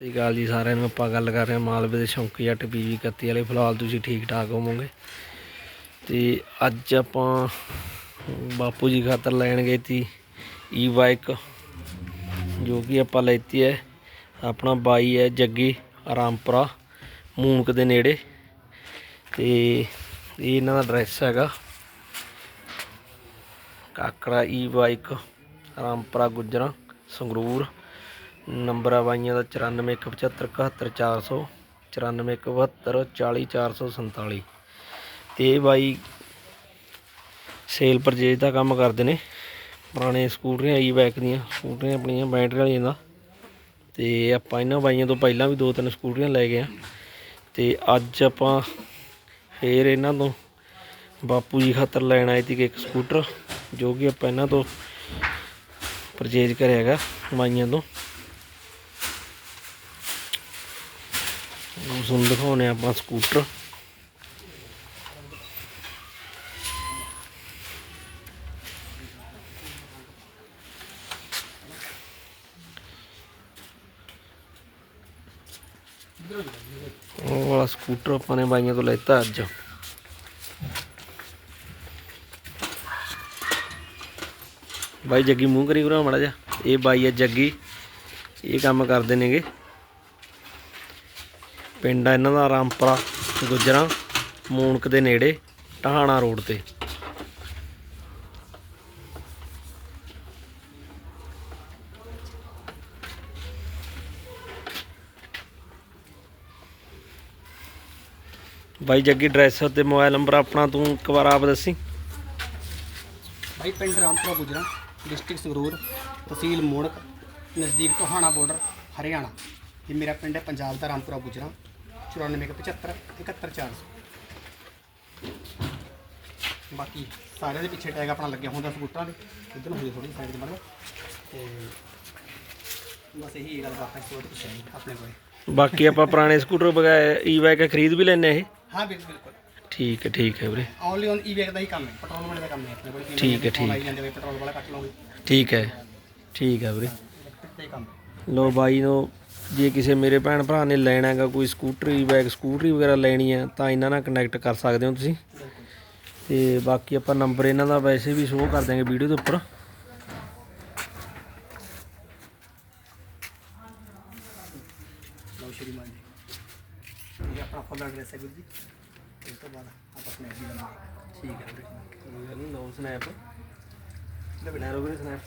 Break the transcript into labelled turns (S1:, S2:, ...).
S1: ਸਤਿ ਸ਼੍ਰੀ ਅਕਾਲ ਜੀ ਸਾਰਿਆਂ ਨੂੰ, ਆਪਾਂ ਗੱਲ ਕਰ ਰਹੇ ਹਾਂ ਮਾਲਵੇ ਦੇ ਸ਼ੌਂਕੀ ਜੱਟ ਪੀਵੀ 31 ਵਾਲੇ। ਫਿਲਹਾਲ ਤੁਸੀਂ ਠੀਕ ਠਾਕ ਹੋਵੋਗੇ? ਤੇ ਅੱਜ ਆਪਾਂ ਬਾਪੂ ਜੀ ਖਾਤਰ ਲੈਣ ਗਏ ਤੀ ਈ ਬਾਈਕ ਜੋ ਕਿ ਆਪਾਂ ਲੈਤੀ ਹੈ। ਆਪਣਾ ਬਾਈ ਹੈ ਜੱਗੀ ਆਰਾਮਪੁਰਾ ਮੂਨਕ ਦੇ ਨੇੜੇ। ਤੇ ਇਹ ਇਹਨਾਂ ਦਾ ਐਡਰੈਸ ਹੈਗਾ। Kakra e bike Rampura, Gujjran, Sangrur. Number ਆ ਬਾਈਆਂ ਦਾ 9417771400 9417740447 ਤੇ ਇਹ ਬਾਈ ਸੇਲ ਪਰਚੇਜ ਦਾ ਕੰਮ ਕਰਦੇ ਨੇ। ਪੁਰਾਣੇ ਸਕੂਟਰੀਆਂ ਆਈ ਬੈਕ ਦੀਆਂ, ਸਕੂਟਰੀਆਂ ਆਪਣੀਆਂ ਬੈਟਰੀ ਵਾਲੀਆਂ ਦਾ। ਤੇ ਆਪਾਂ ਇਹਨਾਂ ਬਾਈਆਂ ਤੋਂ ਪਹਿਲਾਂ ਵੀ ਦੋ ਤਿੰਨ ਸਕੂਟਰੀਆਂ ਲੈ ਗਏ ਆ। ਤੇ ਅੱਜ ਆਪਾਂ ਫੇਰ ਇਹਨਾਂ ਤੋਂ ਬਾਪੂ ਜੀ ਖਾਤਰ ਲੈਣ ਆਏ ਸੀ ਇੱਕ ਸਕੂਟਰ, ਜੋ ਕਿ ਆਪਾਂ ਇਹਨਾਂ ਤੋਂ ਪਰਚੇਜ ਕਰਿਆ ਹੈਗਾ, ਬਾਈਆਂ ਤੋਂ। ਉਹ ਤੁਹਾਨੂੰ ਦਿਖਾਉਣੇ ਆਪਾਂ ਸਕੂਟਰ। ਉਹ ਵਾਲਾ ਸਕੂਟਰ ਆਪਾਂ ਨੇ ਬਾਈਆਂ ਤੋਂ ਲੈਤਾ ਅੱਜ। ਬਾਈ ਜੱਗੀ ਮੂੰਹ ਕਰੀ ਭਰਾ ਮੜਾ ਜਾ ਇਹ ਬਾਈ ਹੈ ਜੱਗੀ। ਇਹ ਕੰਮ ਕਰਦੇ ਨੇਗੇ। ਪਿੰਡ ਆ ਇਹਨਾਂ ਦਾ, ਰਾਮਪੁਰਾ, ਗੁਜਰਾਂ, ਮੂਨਕ ਦੇ ਨੇੜੇ, ਟਹਾਣਾ ਰੋਡ ਤੇ। ਬਾਈ ਜੱਗੀ ਡਰੈਸਰ ਤੇ ਮੋਬਾਈਲ ਨੰਬਰ ਆਪਣਾ, ਤੂੰ ਇੱਕ ਵਾਰ ਆਪ ਦੱਸੀ।
S2: ਬਾਈ, ਪਿੰਡ ਰਾਮਪੁਰਾ, ਗੁਜਰਾ, ਡਿਸਟ੍ਰਿਕਟ ਸੰਗਰੂਰ, ਤਹਿਸੀਲ ਮੋੜਕ ਨਜ਼ਦੀਕ ਟੋਹਾਣਾ ਬਾਰਡਰ ਹਰਿਆਣਾ। ਇਹ ਮੇਰਾ ਪਿੰਡ ਹੈ, ਪੰਜਾਬ ਦਾ ਰਾਮਪੁਰਾ, ਗੁਜਰਾ। 9475 71400 ਬਾਕੀ ਸਾਰਿਆਂ ਦੇ ਪਿੱਛੇ ਟੈਗ ਆਪਣਾ ਲੱਗਿਆ ਹੁੰਦਾ ਸਕੂਟਰਾਂ ਦੇ। ਇਧਰ ਨੂੰ ਹੋਈ ਥੋੜੀ ਸਾਈਡ ਤੇ ਬਣੋ ਤੇ ਬਸ ਇਹੀ ਗੱਲ ਹੈ ਸੋਚ ਕੁਛ ਨਹੀਂ ਆਪਣੇ ਕੋਲ।
S1: ਬਾਕੀ ਆਪਾਂ ਪੁਰਾਣੇ ਸਕੂਟਰ ਬਗਾਏ ਈ ਬਾਈਕ ਖਰੀਦ ਵੀ ਲੈਨੇ ਇਹ?
S2: ਹਾਂ ਬਿਲਕੁਲ
S1: ਠੀਕ ਹੈ ਠੀਕ ਹੈ ਵੀਰੇ।
S2: ਓਨਲੀ ਔਨ ਈ ਦਾ ਹੀ ਕੰਮ ਹੈ ਪੈਟਰੋਲ ਵਾਲੇ ਦਾ ਕੰਮ ਹੈ ਆਪਣੇ ਕੋਲ।
S1: ਠੀਕ ਹੈ, ਠੀਕ।
S2: ਹੋਏ ਪੈਟਰੋਲ ਵਾਲਾ ਕੱਟ ਲਓਗੇ।
S1: ਠੀਕ ਹੈ ਠੀਕ ਹੈ ਵੀਰੇ।
S2: ਦਾ ਹੀ ਹੈ।
S1: ਲੋ ਬਾਈ ਨੂੰ ਜੇ ਕਿਸੇ ਮੇਰੇ ਭੈਣ ਭਰਾ ਨੇ ਲੈਣਾ ਹੈਗਾ ਕੋਈ ਸਕੂਟਰੀ ਬੈਗ ਸਕੂਟਰੀ ਵਗੈਰਾ ਲੈਣੀ ਹੈ ਤਾਂ ਇਹਨਾਂ ਨਾਲ ਕਨੈਕਟ ਕਰ ਸਕਦੇ ਹੋ ਤੁਸੀਂ। ਤੇ ਬਾਕੀ ਆਪਾਂ ਨੰਬਰ ਇਹਨਾਂ ਦਾ ਵੈਸੇ ਵੀ ਸ਼ੋਅ ਕਰ ਦਾਂਗੇ ਵੀਡੀਓ ਦੇ ਉੱਪਰ।
S2: ਲਓ ਸ਼੍ਰੀਮਾਨ ਜੀ। ਇਹ ਆਪਣਾ ਫੁੱਲ ਐਡਰੈਸ ਹੈ ਗੁਰੂ ਜੀ। ਇਸ ਤੋਂ ਬਾਅਦ ਆਪਾਂ ਆਪਣੇ ਬਣਾਵਾਂਗੇ
S1: ਠੀਕ ਹੈ ਵੀਰੇ ਲਓ ਸਨੈਪ ਲੈ ਲਓ ਵੀਰੇ ਸਨੈਪ